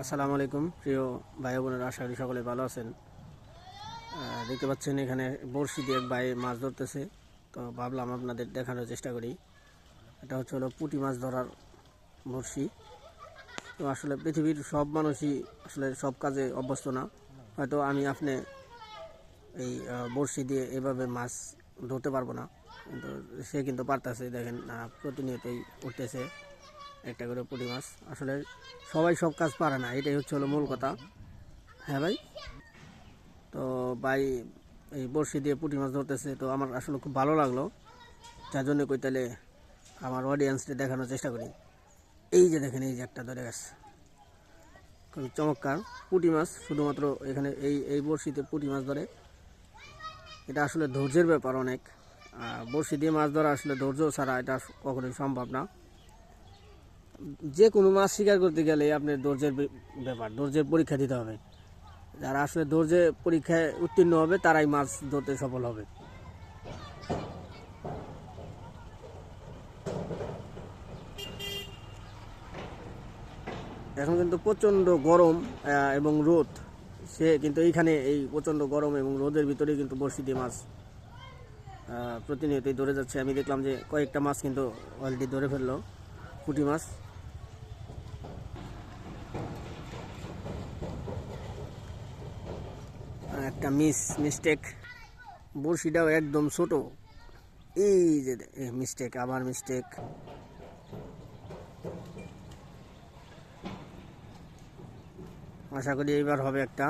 আসসালামু আলাইকুম, প্রিয় ভাই বোনেরা, আশা করি সকলে ভালো আছেন। দেখতে পাচ্ছেন এখানে বড়শি দিয়ে এক ভাই মাছ ধরতেছে। তো ভাবলাম আপনাদের দেখানোর চেষ্টা করি। এটা হচ্ছে হলো পুঁটি মাছ ধরার বড়শি। তো আসলে পৃথিবীর সব মানুষই আসলে সব কাজে অভ্যস্ত না। হয়তো আমি আপনি এই বড়শি দিয়ে এভাবে মাছ ধরতে পারব না। কিন্তু সে কিন্তু পারতেছে, দেখেন প্রতিনিয়তই উঠতেছে। একটা করে পুঁটি মাছ। আসলে সবাই সব কাজ পারে না, এটাই হচ্ছে হলো মূল কথা। হ্যাঁ ভাই? তো ভাই, এই বড়শি দিয়ে পুঁটি মাছ ধরতেছে, তো আমার আসলে খুব ভালো লাগল। যার জন্য কই তাহলে আমার অডিয়েন্সকে দেখানোর চেষ্টা করি। এই যে দেখেন, এই যে একটা ধরে গেছে। খুব চমৎকার পুঁটি মাছ, শুধুমাত্র এখানে এই এই বড়শিতে পুঁটি মাছ ধরে। এটা আসলে ধৈর্যের ব্যাপার অনেক। বড়শি দিয়ে মাছ ধরা আসলে ধৈর্য ছাড়া এটা কখনোই সম্ভব না। যে কোনো মাছ শিকার করতে গেলে আপনার ধৈর্যের ব্যাপার ধৈর্যের পরীক্ষা দিতে হবে। যারা আসলে ধৈর্যের পরীক্ষায় উত্তীর্ণ হবে, তারাই মাছ ধরতে সফল হবে। এখন কিন্তু প্রচণ্ড গরম এবং রোদ। সে কিন্তু এইখানে এই প্রচণ্ড গরম এবং রোদের ভিতরে কিন্তু দিয়ে মাছ প্রতিনিয়তই ধরে যাচ্ছে। আমি দেখলাম যে কয়েকটা মাছ কিন্তু অলরেডি ধরে ফেলল, পুঁটি মাছ। একটা মিস মিস্টেক বড়শিটাও একদম ছোট। এই যে মিস্টেক আবার মিস্টেক আশা করি এইবার হবে একটা।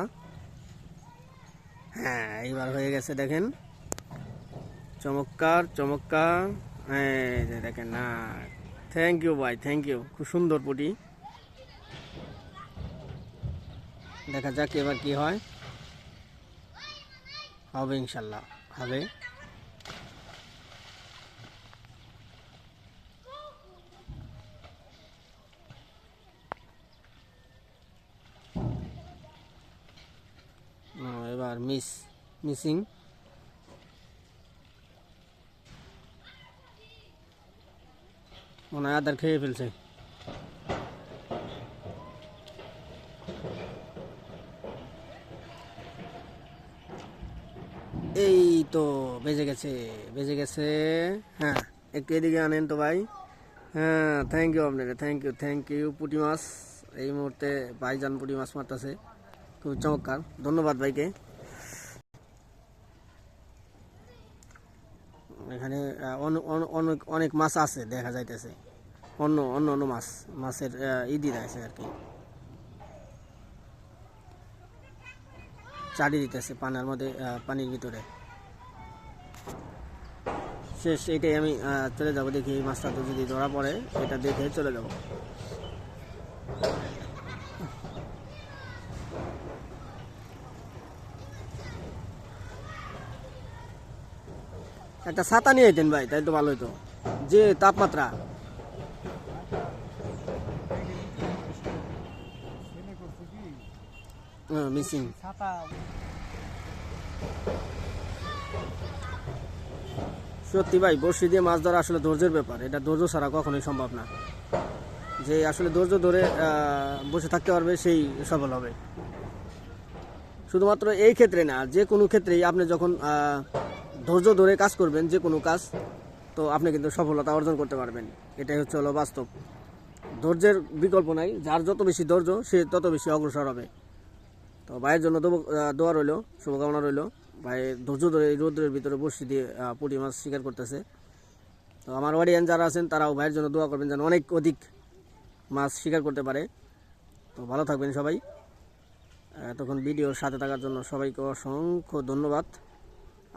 হ্যাঁ এইবার হয়ে গেছে, দেখেন। চমৎকার চমৎকার। হ্যাঁ দেখেন, না থ্যাংক ইউ ভাই থ্যাংক ইউ খুব সুন্দর পুটি। দেখা যাক এবার কি হয়। হবে ইনশাল্লাহ। হবে। এবার মিস মিসিং মনে হয় আদার খেয়ে ফেলছে। এই তো বেজে গেছে বেজে গেছে। হ্যাঁ একটু এদিকে আনেন তো ভাই। হ্যাঁ থ্যাংক ইউ আপনাকে থ্যাংক ইউ থ্যাংক ইউ পুঁটি মাছ। এই মুহূর্তে ভাইজান পুঁটি মাছ মারতেছে। খুব চমৎকার। ধন্যবাদ ভাইকে। এখানে অনেক অনেক মাছ আছে দেখা যাইতেছে। অন্য অন্য অন্য মাছ মাছের আহ, ই দিয়ে আছে আর কি। চাড়ি দিতেছে পানার মধ্যে পানির ভিতরে। শেষ, এটাই আমি চলে যাব দেখি এই মাছটা তো যদি ধরা পড়ে, এটা দেখে চলে যাব। একটা ছাতা নিয়ে যেতেন ভাই, তাই তো ভালো হতো যে তাপমাত্রা। মিসিং সত্যি ভাই বড়শি দিয়ে মাছ ধরা আসলে ধৈর্যের ব্যাপার। এটা ধৈর্য ছাড়া কখনোই সম্ভব না। যে আসলে ধৈর্য ধরে বসে থাকতে পারবে সেই সফল হবে। শুধুমাত্র এই ক্ষেত্রে না যে কোনো ক্ষেত্রেই আপনি যখন আহ, ধৈর্য ধরে কাজ করবেন যে কোনো কাজ তো আপনি কিন্তু সফলতা অর্জন করতে পারবেন। এটাই হচ্ছে হলো বাস্তব। ধৈর্যের বিকল্প নাই। যার যত বেশি ধৈর্য সে তত বেশি অগ্রসর হবে। তো ভাইয়ের জন্য তো দোয়া রইল, শুভকামনা রইল। ভাই ধৈর্য ধরে এই রোদ্রের ভিতরে বসি দিয়ে পুঁটি মাছ শিকার করতেছে। তো আমার অডিয়েন্স যারা আছেন, তারাও ভাইয়ের জন্য দোয়া করবেন যেন অনেক অধিক মাছ শিকার করতে পারে। তো ভালো থাকবেন সবাই। তখন ভিডিওর সাথে থাকার জন্য সবাইকে অসংখ্য ধন্যবাদ।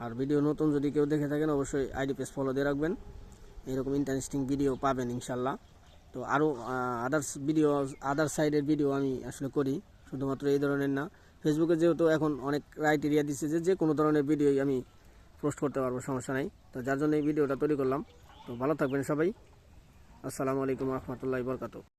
আর ভিডিও নতুন যদি কেউ দেখে থাকেন, অবশ্যই আইডি পেজ ফলো দিয়ে রাখবেন। এরকম ইন্টারেস্টিং ভিডিও পাবেন ইনশাল্লাহ। তো আরও আদার্স ভিডিও আদার সাইডের ভিডিও আমি আসলে করি। শুধুমাত্র এই ধরনের না। ফেসবুকে যেহেতু এখন অনেক ক্রাইটেরিয়া দিচ্ছে যে যে কোনো ধরনের ভিডিও আমি পোস্ট করতে পারব, সমস্যা নাই। তো যার জন্য এই ভিডিওটা তৈরি করলাম। তো ভালো থাকবেন সবাই। আসসালামু আলাইকুম রহমতুল্লাহ বরকাত